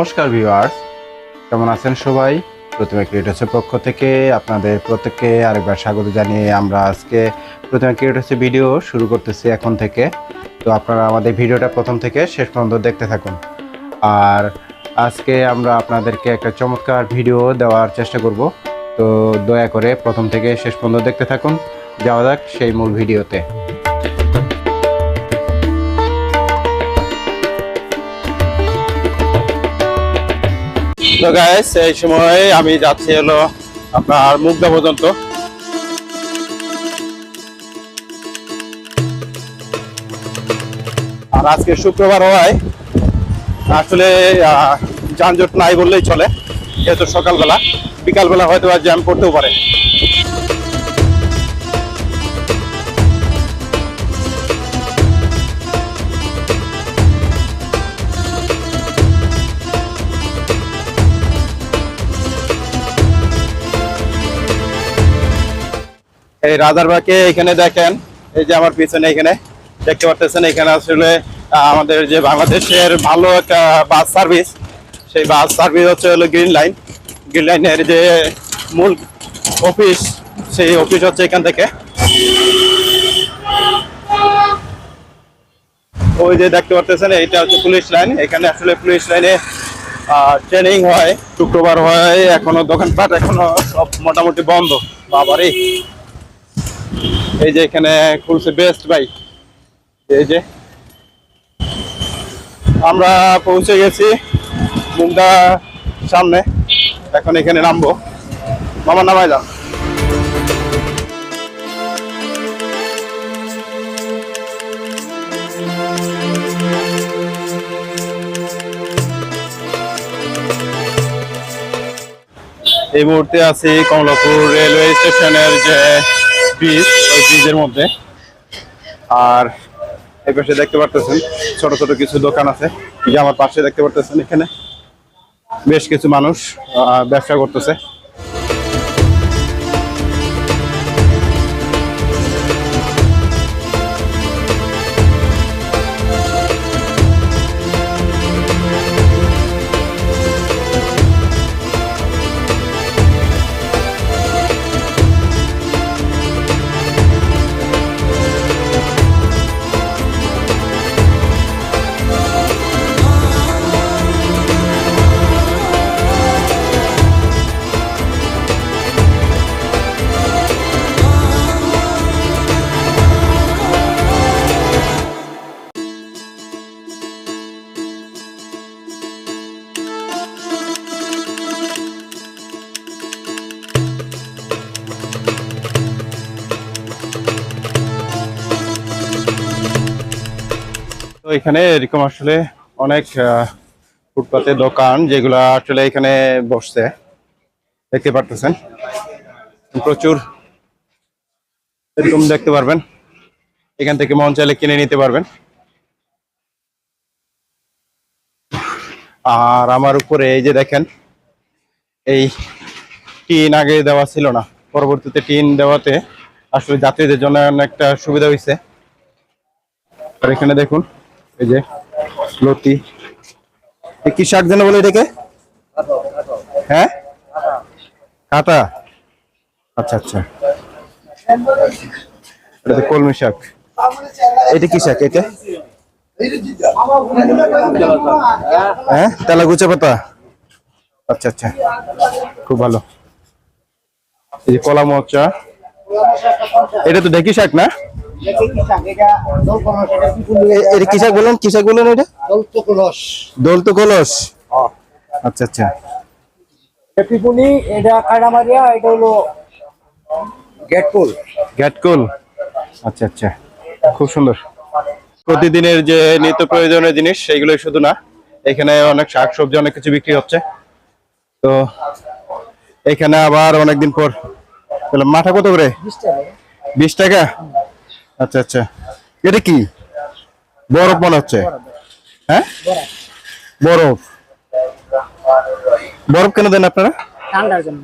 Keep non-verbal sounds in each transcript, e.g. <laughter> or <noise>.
নমস্কার ভিউয়ার্স কেমন আছেন সবাই? প্রতিমা ক্রিয়েটার্সের পক্ষ থেকে আপনাদের প্রত্যেককে আরেকবার স্বাগত জানিয়ে আমরা আজকে প্রতিমা ক্রিয়েটার্সের ভিডিও শুরু করতেছি এখন থেকে। তো আপনারা আমাদের ভিডিওটা প্রথম থেকে শেষ পর্যন্ত দেখতে থাকুন। আর আজকে আমরা আপনাদেরকে একটা চমৎকার ভিডিও দেওয়ার চেষ্টা করব। তো দয়া করে প্রথম থেকে শেষ পর্যন্ত দেখতে থাকুন। যাওয়া যাক সেই মূল ভিডিওতে সময় আমি যাচ্ছি হলো আপনার পর্যন্ত। আর আজকে শুক্রবার হওয়ায় আসলে যানজট নাই বললেই চলে, যেহেতু সকালবেলা। বিকালবেলা হয়তো আর জ্যাম করতেও পারে এই রাজারবাগে এখানে দেখেন। এই যে আমার পিছনে এখানে দেখতে পাচ্ছেন এখানে আসলে আমাদের যে বাংলাদেশের ভালো একটা বাস সার্ভিস, সেই বাস সার্ভিস হচ্ছে হলো গ্রিন লাইন গ্রিন লাইনের যে মূল অফিস, সেই অফিস হচ্ছে এখান থেকে। ওই যে দেখতে পাচ্ছেন এইটা হচ্ছে পুলিশ লাইন। এখানে আসলে পুলিশ লাইনে ট্রেনিং হয়, শুক্রবার হয়, এখনও দোকানপাট এখনও সব মোটামুটি বন্ধ। বাবারে। এই যে এখানে খুলছে বেস্ট বাই এই যে। আমরা পৌঁছে গেছি মুগদা সামনে। এখন এখানে নামবো। মামা, নামাই যান এই মুহূর্তে আছি কমলাপুর রেলওয়ে স্টেশনের যে ব্রিজ ওই ব্রিজের মধ্যে। আর এই পাশে দেখতে পারতেছেন, ছোট ছোট কিছু দোকান আছে। যে আমার পাশে দেখতে পারতেছেন এখানে। বেশ কিছু মানুষ ব্যবসা করতেছে। এখানে এরকম আসলে অনেক ফুটপাতে দোকান যেগুলো আসলে এখানে বসছে। দেখতে পারতেছেন? প্রচুর এরকম দেখতে পারবেন। এখান থেকে মন চাইলে কিনে নিতে পারবেন। আর আমার উপরে এই যে দেখেন, এই টিন আগে দেওয়া ছিল না। পরবর্তীতে টিন দেওয়াতে আসলে যাত্রীদের জন্য অনেকটা সুবিধা হয়েছে আর এখানে দেখুন এই যে, লতি। কি শাক যেন বলে এটাকে? হ্যাঁ? কাটা? আচ্ছা আচ্ছা। এটা কলমি শাক। এটা কি শাক এটা? হ্যাঁ? তেলা তেলাগুচা পাতা? আচ্ছা আচ্ছা। খুব ভালো। এই যে কলা মোচা এটা তো দেখি শাক না? এটা কি বললেন? কি বললেন এটা? দোলতো কলস আচ্ছা। আচ্ছা পিপুনি এটা কাটামারিয়া এটা হলো গেটপুল গ্যাটকুল আচ্ছা আচ্ছা। খুব সুন্দর। প্রতিদিনের যে নিত্য প্রয়োজনীয় জিনিস সেইগুলোই শুধু না এখানে অনেক শাকসবজি অনেক কিছু বিক্রি হচ্ছে। তো এখানে আবার অনেকদিন পর মাথা কত করে? বিশ টাকা? আচ্ছা আচ্ছা। এটা কি? বরফ মনে হচ্ছে। হ্যাঁ? বরফ। বরফ কেন দেন আপনারা? ঠান্ডার জন্য।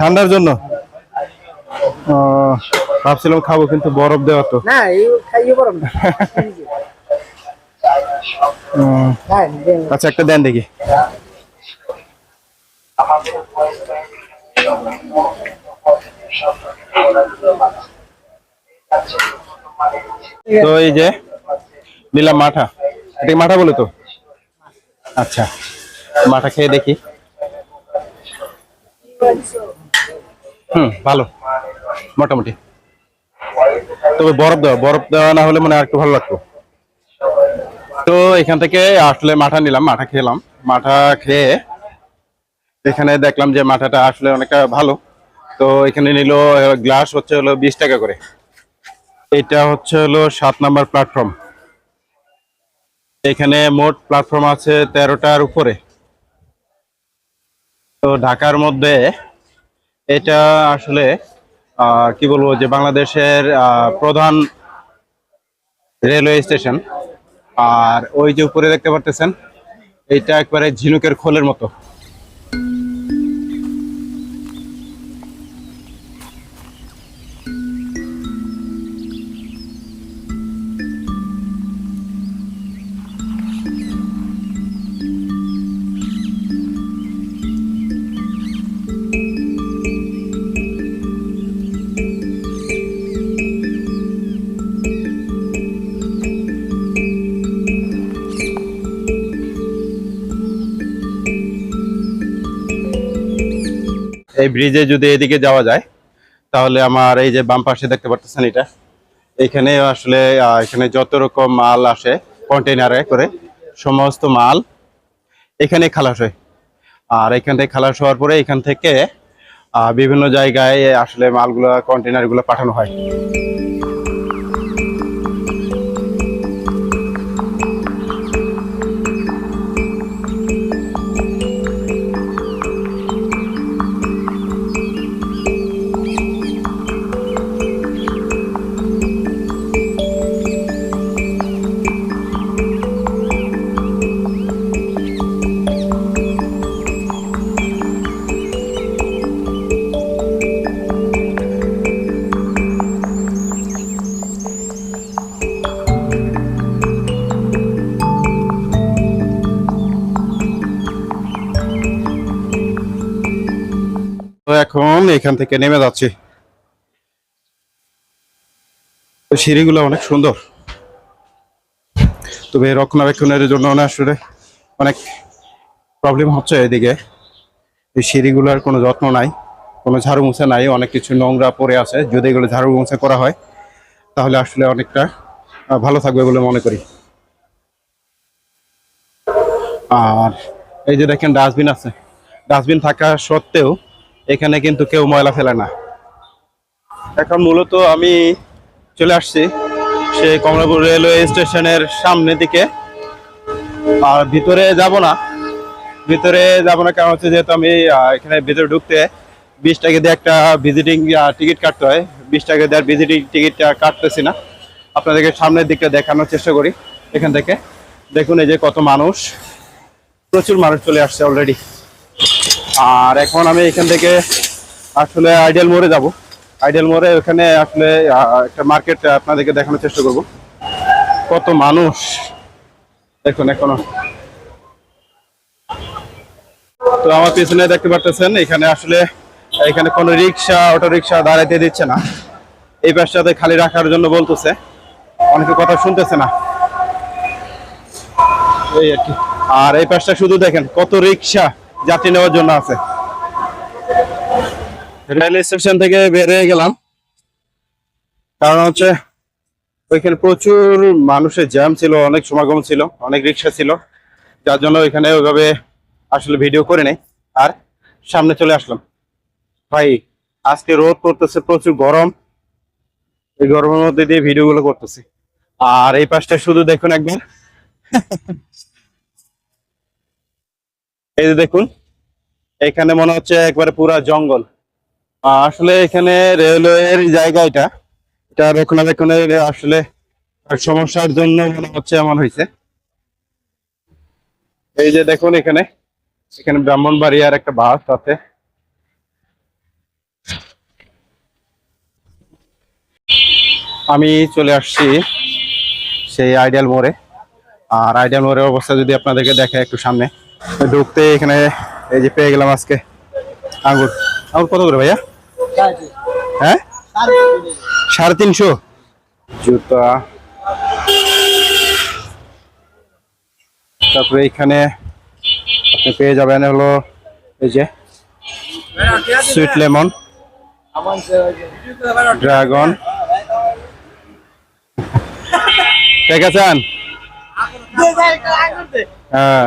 ঠান্ডার জন্য? ভাবছিলাম খাব কিন্তু বরফ দেওয়া তো। না হ্যাঁ আচ্ছা একটা দেন দেখি। তো এই যে নিলাম মাঠা। এটা মাঠা বলে তো? আচ্ছা মাঠা খেয়ে দেখি। হুম, ভালো, মোটামুটি। তবে বরফ দেওয়া বরফ দেওয়া না হলে মানে আর একটু ভালো লাগতো। তো এখান থেকে আসলে মাঠা নিলাম, মাঠা খেলাম। মাঠা খেয়ে এখানে দেখলাম যে মাঠাটা আসলে অনেকটা ভালো। তো এখানে নিল গ্লাস হচ্ছে হলো বিশ টাকা করে। এটা হচ্ছে হলো সাত নাম্বার প্ল্যাটফর্ম এখানে মোট প্ল্যাটফর্ম আছে তেরোটার উপরে। তো ঢাকার মধ্যে এটা আসলে কি বলব যে বাংলাদেশের প্রধান রেলওয়ে স্টেশন আর ওই যে উপরে দেখতে পারতেছেন, এটা একবারে ঝিনুকের খোলের মতো। ব্রিজে যদি এদিকে যাওয়া যায়, তাহলে আমার এই যে বাম পাশে দেখতে পারতেছেন এটা। এখানে আসলে এখানে যত রকম মাল আসে কন্টেনারে করে, সমস্ত মাল এখানে খালাস হয়। আর এখান থেকে খালাস হওয়ার পরে এখান থেকে বিভিন্ন জায়গায় আসলে মালগুলো কন্টেনারগুলো পাঠানো হয়। তো এখন এখান থেকে নেমে যাচ্ছি। সিঁড়িগুলো অনেক সুন্দর। তবে রক্ষণাবেক্ষণের জন্য আসলে অনেক প্রবলেম হচ্ছে এদিকে। এই সিঁড়িগুলোর কোনো যত্ন নাই, কোনো ঝাড়ু মুছা নাই, অনেক কিছু নোংরা পড়ে আছে। যদি এগুলো ঝাড়ু মুছা করা হয়, তাহলে আসলে অনেকটা ভালো থাকবে বলে মনে করি। আর এই যে দেখেন, ডাস্টবিন আছে। ডাস্টবিন থাকা সত্ত্বেও এখানে কিন্তু কেউ ময়লা ফেলে না। এখন মূলত আমি চলে আসছি সেই কমলাপুর রেলওয়ে স্টেশনের সামনের দিকে। আর ভিতরে যাব না। ভিতরে যাব না কারণ হচ্ছে যেহেতু আমি এখানে ভিতরে ঢুকতে বিশ টাকা দিয়ে একটা ভিজিটিং টিকিট কাটতে হয়। বিশ টাকা দিয়ে ভিজিটিং টিকিটটা কাটতেছি না। আপনাদেরকে সামনের দিকটা দেখানোর চেষ্টা করি। এখান থেকে। দেখুন এই যে কত মানুষ। প্রচুর মানুষ চলে আসছে অলরেডি আর এখন আমি এখান থেকে আসলে আইডিয়াল মোড়ে যাব। আইডিয়াল মোড়ে ওখানে আসলে একটা মার্কেট আপনাদেরকে দেখানোর চেষ্টা করব। কত মানুষ। দেখুন এখনও। তো আমার পিছনে দেখতে পারতেছেন, এখানে আসলে, এখানে কোনো রিক্সা অটো রিক্সা দাঁড়াইতে দিচ্ছে না। এই পাশটাতে খালি রাখার জন্য বলতেছে। অনেকে কথা শুনতেছে না। এই আর কি। আর এই পাশটা শুধু দেখেন, কত রিক্সা। যাত্রী নেওয়ার জন্য আছে। রেল স্টেশন থেকে বের হয়ে গেলাম। কারণ হচ্ছে, ওইখানে প্রচুর মানুষের জ্যাম ছিল, অনেক সমাগম ছিল, অনেক রিক্সা ছিল। যার জন্য ওইখানে ওইভাবে আসলে ভিডিও করে নেই। আর সামনে চলে আসলাম। ভাই, আজকে রোদ করতেছে প্রচুর গরম। এই গরমের মধ্যে দিয়ে ভিডিও গুলো করতেছি। আর এই পাশটা শুধু দেখুন একবার। <laughs> এই যে দেখুন, এখানে মনে হচ্ছে একবারে পুরা জঙ্গল। আসলে এখানে রেলওয়ের জায়গা এটা। এটা রক্ষণাবেক্ষণের আসলে সমস্যার জন্য মনে হচ্ছে এমন হয়েছে এই যে দেখুন এখানে এখানে ব্রাহ্মণবাড়িয়ার একটা বাস আছে। আমি চলে আসছি সেই আইডিয়াল মোড়ে। আর আইডিয়াল মোড়ের অবস্থা যদি আপনাদেরকে দেখে একটু সামনে। ঢুকতে এখানে এই যে পেয়ে গেলাম আজকে আঙ্গুর। আঙ্গুর কত করে ভাইয়া? হ্যাঁ? সাড়ে তিনশো। জুতা। তারপরে এখানে আপনি পেয়ে যাবেন হলো এই যে সুইট লেমন, ড্রাগন। আছে হ্যাঁ।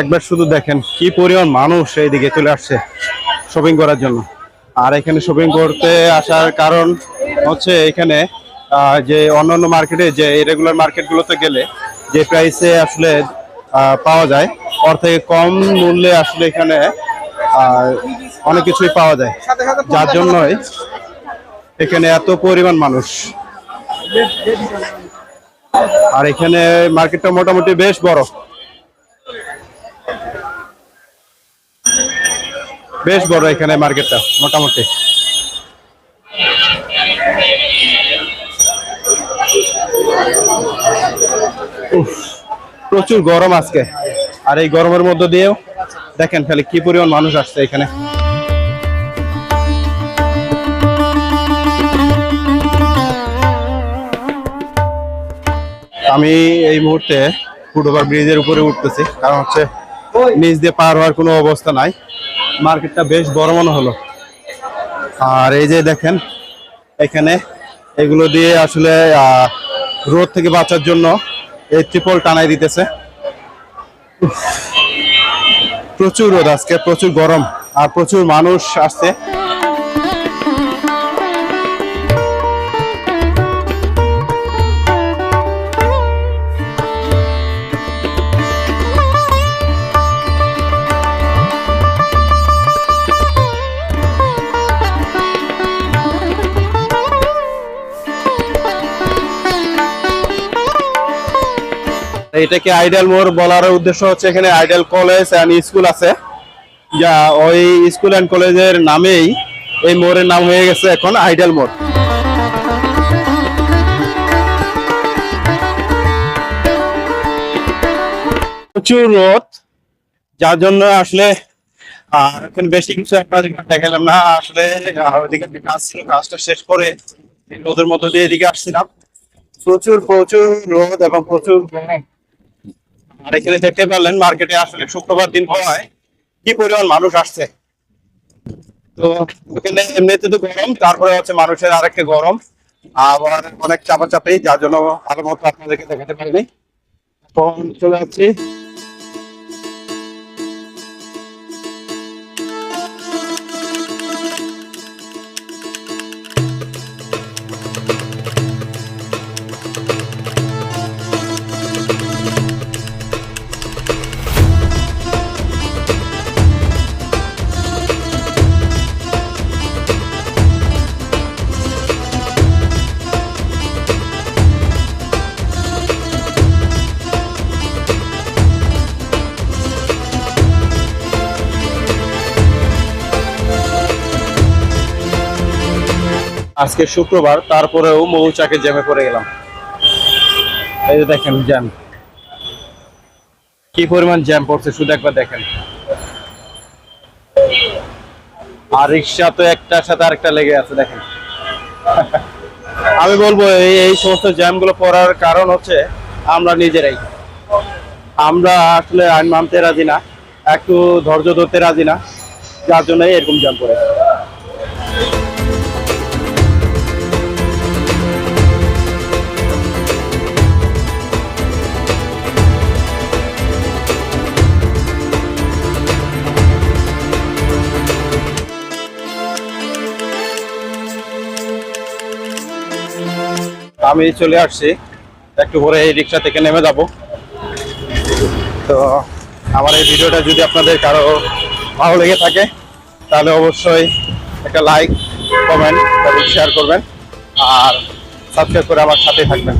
একবার শুধু দেখেন কি পরিমাণ মানুষ এইদিকে চলে আসছে শপিং করার জন্য। আর এখানে শপিং করতে আসার কারণ হচ্ছে এখানে যে অন্যান্য মার্কেটে যে রেগুলার মার্কেটগুলোতে গেলে যে প্রাইসে আসলে পাওয়া যায়, ওর থেকে কম মূল্যে আসলে এখানে অনেক কিছুই পাওয়া যায়। যার জন্যই এখানে এত পরিমাণ মানুষ। আর এখানে মার্কেটটা মোটামুটি বেশ বড়। বেশ বড় এখানে মার্কেটটা, মোটামুটি। প্রচুর গরম আজকে। আর এই গরমের মধ্যে দিয়েও দেখেন খালি কি পরিমাণ মানুষ আসছে এখানে। আমি এই মুহূর্তে ফুটওভার ব্রিজের উপরে উঠতেছি, কারণ হচ্ছে নিচ দিয়ে পার হওয়ার কোনো অবস্থা নাই। মার্কেটটা বেশ বড় মনে হলো। আর এই যে দেখেন, এখানে এগুলো দিয়ে আসলে রোদ থেকে বাঁচার জন্য এই ত্রিপল টানাই দিতেছে। প্রচুর রোদ আজকে, প্রচুর গরম, আর প্রচুর মানুষ আসছে। এটাকে আইডাল মোড় বলার উদ্দেশ্য হচ্ছে এখানে আইডাল কলেজ অ্যান্ড স্কুল আছে। যা ওই স্কুল অ্যান্ড কলেজের নামেই এই মোড়ের নাম হয়ে গেছে এখন আইডাল মোড়। প্রচুর রোদ যার জন্য আসলে আর এখন বেশি কিছু আপনাদের দেখালাম না আসলে আহ, কাজ ছিল কাজটা শেষ করে রোদের মধ্যে দিয়ে এদিকে আসছিলাম। প্রচুর প্রচুর রোদ এবং প্রচুর আর এখানে দেখতে পারলেন মার্কেটে আসলে শুক্রবার দিন হওয়ায় কি পরিমাণ মানুষ আসছে? তো ওখানে এমনিতে তো গরম, তারপরে হচ্ছে মানুষের আরেকটা গরম আবার অনেক চাপাচাপি, যার জন্য আরও মতো আপনাদেরকে দেখাতে পারিনি। এখন চলে যাচ্ছি। আজকে শুক্রবার, তারপরেও মৌচাকে জ্যামে পড়ে গেলাম। এই যে দেখেন জ্যাম। কি পরিমাণ জ্যাম পড়ছে, শুধু একবার দেখেন। আর রিক্সা তো একটার সাথে আরেকটা লেগে আছে, দেখেন। আমি বলব, এই এই সমস্ত জ্যামগুলো পড়ার কারণ হচ্ছে আমরা নিজেরাই। আমরা আসলে আইন মানতে রাজি না, একটু ধৈর্য ধরতে রাজি না, যার জন্য এরকম জ্যাম পড়ে আমি চলে আসছি। একটু পরে এই রিক্সা থেকে নেমে যাব। তো আমার এই ভিডিওটা যদি আপনাদের কারও ভালো লেগে থাকে, তাহলে অবশ্যই একটা লাইক, কমেন্ট শেয়ার করবেন। আর সাবস্ক্রাইব করে আমার সাথেই থাকবেন।